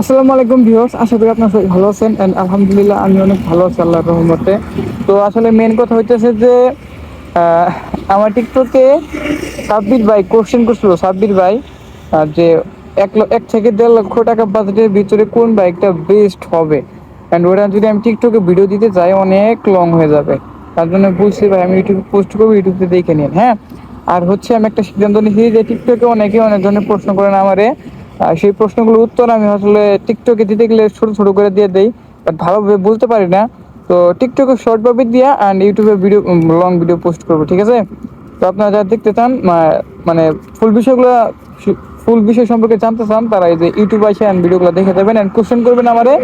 আসসালামু আলাইকুম ভিউয়ার্স, আশা করি আপনারা সবাই ভালো আছেন অ্যান্ড আলহামদুলিল্লাহ আমি অনেক ভালো আছি আল্লাহর রহমতে। তো আসলে মেন কথা হইতেছে যে আমার টিকটকে সাব্বির ভাই কোশ্চেন করছিল সাব্বির ভাই যে এক এক থেকে দেড় লক্ষ টাকা বাজেটের ভিতরে কোন বাইকটা বেস্ট হবে? অ্যান্ড ওটা যদি আমি টিকটকে ভিডিও দিতে যাই, অনেক লং হয়ে যাবে। তার জন্য বুঝছি ভাই, আমি ইউটিউবে পোস্ট করব ইউটিউবে দেখে নিন হ্যাঁ? আর হচ্ছে আমি একটা সিদ্ধান্ত নিয়েছি যে টিকটকে অনেকে অনেক ধরনের প্রশ্ন করেন আমারে সেই প্রশ্নগুলোর উত্তর আমি আসলে টিকটকে দিতে গেলে ছোট ছোট করে দিয়ে দেই বাট ভালোভাবে বলতে পারি না। তো টিকটকে শর্ট ভাবে দিয়া অ্যান্ড ইউটিউবে ভিডিও লং ভিডিও পোস্ট করব, ঠিক আছে? তো আপনারা যারা দেখতে চান মানে ফুল বিষয়গুলো ফুল বিষয় সম্পর্কে জানতে চান, তারা এই যে ইউটিউব আসে অ্যান্ড ভিডিওগুলো দেখে দেবেন অ্যান্ড কোশ্চেন করবেন আমারে,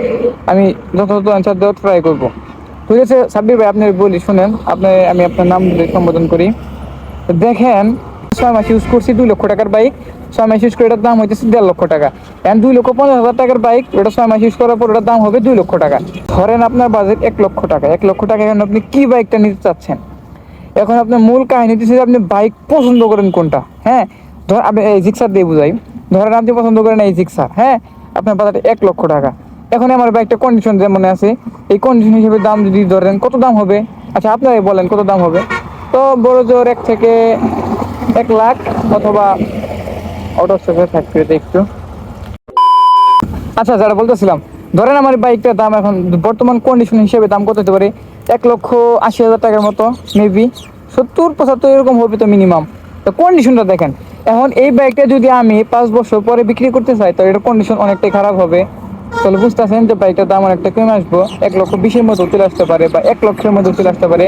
আমি যথাযথ অ্যান্সার দেওয়ার ট্রাই করব। ঠিক আছে, সাব্বির ভাই, আপনি বলি, শুনেন, আপনি, আমি আপনার নাম সম্বোধন করি। দেখেন ছয় মাস ইউজ করছি দুই লক্ষ টাকার বাইক ছয় মাস ইউজ করে, এটার দাম হইতেছে দেড় লক্ষ টাকা। এখন দুই লক্ষ পঞ্চাশ হাজার টাকার বাইক ওটা ছয় মাস ইউজ করার পর ওটার দাম হবে দুই লক্ষ টাকা। ধরেন আপনার বাজেট এক লক্ষ টাকা। এক লক্ষ টাকা, এখন আপনি কি বাইকটা নিতে চাচ্ছেন? এখন আপনার মূল কাহিনী যে আপনি বাইক পছন্দ করেন কোনটা? হ্যাঁ? ধর আপনি এই জিক্সার দিয়ে বুঝাই। ধরেন আপনি পছন্দ করেন এই জিক্সার হ্যাঁ? আপনার বাজারে এক লক্ষ টাকা। এখন আমার বাইকটা কন্ডিশন যেমন আছে, এই কন্ডিশন হিসেবে দাম যদি ধরেন, কত দাম হবে? আচ্ছা আপনারাই বলেন কত দাম হবে? তো বড় জোর এক থেকে এক লাখ অথবা অটো সেফে ফ্যাক্টরিতে একটু। আচ্ছা যারা বলতেছিলাম, ধরেন আমার বাইকটার দাম এখন বর্তমান কন্ডিশন হিসেবে দাম কত হতে পারে? এক লক্ষ আশি হাজার টাকার মতো মেবি সত্তর, পঁচাত্তর এরকম হবে তো মিনিমাম তো কন্ডিশনটা দেখেন। এখন এই বাইকটা যদি আমি পাঁচ বছর পরে বিক্রি করতে চাই, তো এটা কন্ডিশন অনেকটাই খারাপ হবে। তাহলে বুঝতেছেন যে বাইকটার দাম অনেকটা কমে আসব। এক লক্ষ বিশের মধ্যে চলে আসতে পারে বা এক লক্ষের মধ্যে চলে আসতে পারে।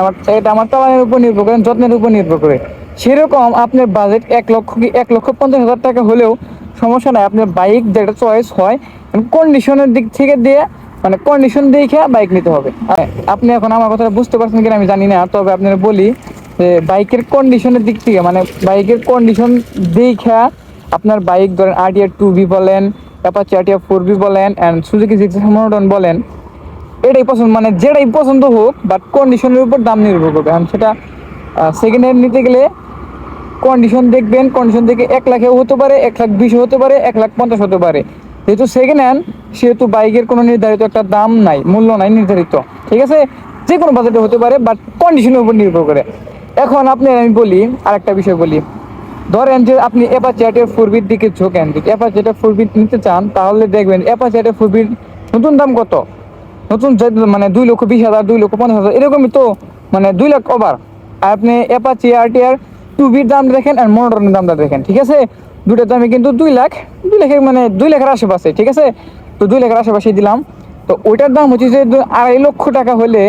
আমার এটা আমার চালানের উপর নির্ভর করে, যত্নের উপর নির্ভর করে। সেরকম আপনার বাজেট এক লক্ষ কি এক লক্ষ পঞ্চাশ হাজার টাকা হলেও সমস্যা নাই। আপনার বাইক যেটা চয়েস হয় কন্ডিশনের দিক থেকে দিয়ে মানে কন্ডিশন দেখে বাইক নিতে হবে। আপনি এখন আমার কথাটা বুঝতে পারছেন কিনা আমি জানি না, তবে আপনারা বলি যে বাইকের কন্ডিশনের দিক থেকে মানে বাইকের কন্ডিশন দেখে আপনার বাইক ধরেন আরটিআর টু বি বলেন অ্যাপাচি আরটিআর ফোর বি বলেন অ্যান্ড সুজুকি সিক্স মনোটন বলেন, এটাই পছন্দ মানে যেটাই পছন্দ হোক বাট কন্ডিশনের উপর দাম নির্ভর করবে। এখন সেটা সেকেন্ড হ্যান্ড নিতে গেলে কন্ডিশন দেখবেন কন্ডিশন দেখে এক লাখেও হতে পারে, এক লাখ বিশ হতে পারে, এক লাখ পঞ্চাশ হতে পারে। যেহেতু সেকেন্ড হ্যান্ড সেহেতু বাইকের কোনো নির্ধারিত একটা দাম নাই, মূল্য নাই নির্ধারিত, ঠিক আছে? যে কোনো বাজেটে হতে পারে বাট কন্ডিশনের উপর নির্ভর করে। এখন আপনি, আমি বলি আর একটা বিষয় বলি। ধরেন যে আপনি অ্যাপাচেটের ফুরবির দিকে ঝোঁকেন, যদি অ্যাপাচেটের ফুরবির নিতে চান, তাহলে দেখবেন অ্যাপাচেটের ফুরবির নতুন দাম কত? নতুন মানে দুই লক্ষ বিশ হাজার, দুই লক্ষ পঞ্চাশ হাজার, এরকমই তো মানে দুই লাখ ওভার আর আপনি অ্যাপাচি আরটিআর টুবির দাম দেখেন আর মোটরের দামটা দেখেন, ঠিক আছে? দুটার দামে কিন্তু দুই লাখ, দুই লাখের মানে দুই লাখের আশেপাশে, ঠিক আছে? তো দুই লাখের আশেপাশে দিলাম। তো ওইটার দাম হচ্ছে যে আড়াই লক্ষ টাকা হলে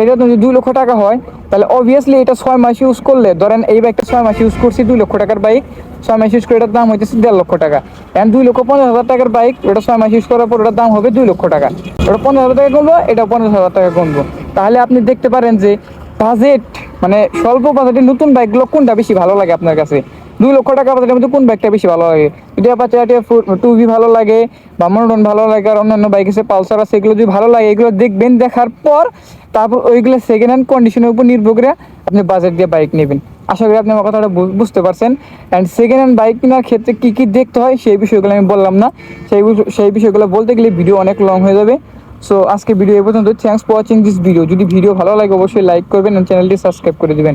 এটা যদি দুই লক্ষ টাকা হয়, তাহলে অবভিয়াসলি এটা ছয় মাস ইউজ করলে, ধরেন এই বাইকটা ছয় মাস ইউজ করছি দুই লক্ষ টাকার বাইক ছয় মাস ইউজ করে এটার দাম হইতেছে দেড় লক্ষ টাকা। এন্ড দুই লক্ষ পঞ্চাশ হাজার টাকার বাইক ওটা ছয় মাস ইউজ করার পর ওটার দাম হবে দুই লক্ষ টাকা। ওটা পঞ্চাশ হাজার টাকা কমবো এটা পঞ্চাশ হাজার টাকা কমবো তাহলে আপনি দেখতে পারেন যে বাজেট মানে স্বল্প বাজেটে নতুন বাইকগুলো কোনটা বেশি ভালো লাগে আপনার কাছে? দুই লক্ষ টাকা বাজেটের মধ্যে কোন বাইকটা বেশি ভালো লাগে? যদি আপাচে টু ভি ভালো লাগে বা মনোটন ভালো লাগে, আর অন্যান্য বাইক আছে, পালসার আছে, এগুলো যদি ভালো লাগে, এগুলো দেখবেন, দেখার পর তারপর ওইগুলো সেকেন্ড হ্যান্ড কন্ডিশনের উপর নির্ভর করে আপনি বাজেট দিয়ে বাইক নেবেন। আশা করি আপনি আমার কথাটা বুঝতে পারছেন। অ্যান্ড সেকেন্ড হ্যান্ড বাইক কেনার ক্ষেত্রে কী কী দেখতে হয়, সেই বিষয়গুলো আমি বললাম না। সেই সেই বিষয়গুলো বলতে গেলে ভিডিও অনেক লং হয়ে যাবে। সো আজকে ভিডিও এই পর্যন্ত thanks for watching this video যদি ভিডিও ভালো লাগে, অবশ্যই লাইক করবেন এবং চ্যানেলটি সাবস্ক্রাইব করে দিবেন।